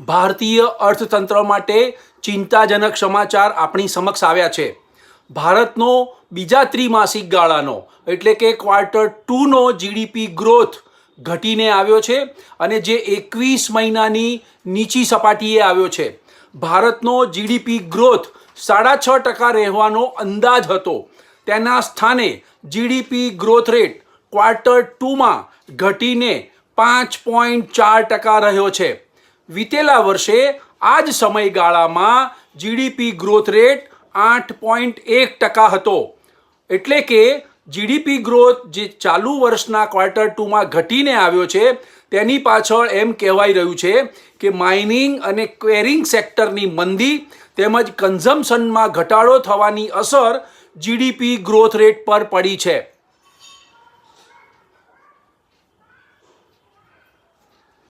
ભારતીય અર્થતંત્ર માટે ચિંતાજનક સમાચાર આપણી સમક્ષ આવ્યા છે. ભારતનો બીજા ત્રિમાસિક ગાળાનો, એટલે કે ક્વાર્ટર ટુનો જીડીપી ગ્રોથ ઘટીને આવ્યો છે અને જે એકવીસ મહિનાની નીચી સપાટીએ આવ્યો છે. ભારતનો જીડીપી ગ્રોથ સાડા છ ટકા રહેવાનો અંદાજ હતો. તેના સ્થાને જીડીપી ગ્રોથ રેટ ક્વાર્ટર ટુમાં ઘટીને પાંચ પોઈન્ટ ચાર ટકા રહ્યો છે. વિતેલા વર્ષે આ જ સમયગાળામાં જીડીપી ગ્રોથ રેટ આઠ પોઈન્ટ એક ટકા હતો. એટલે કે જીડીપી ગ્રોથ જે ચાલુ વર્ષના ક્વાર્ટર ટુમાં ઘટીને આવ્યો છે, તેની પાછળ એમ કહેવાઈ રહ્યું છે કે માઇનિંગ અને ક્વેરિંગ સેક્ટરની મંદી તેમજ કન્ઝમ્પશનમાં ઘટાડો થવાની અસર જીડીપી ગ્રોથ રેટ પર પડી છે.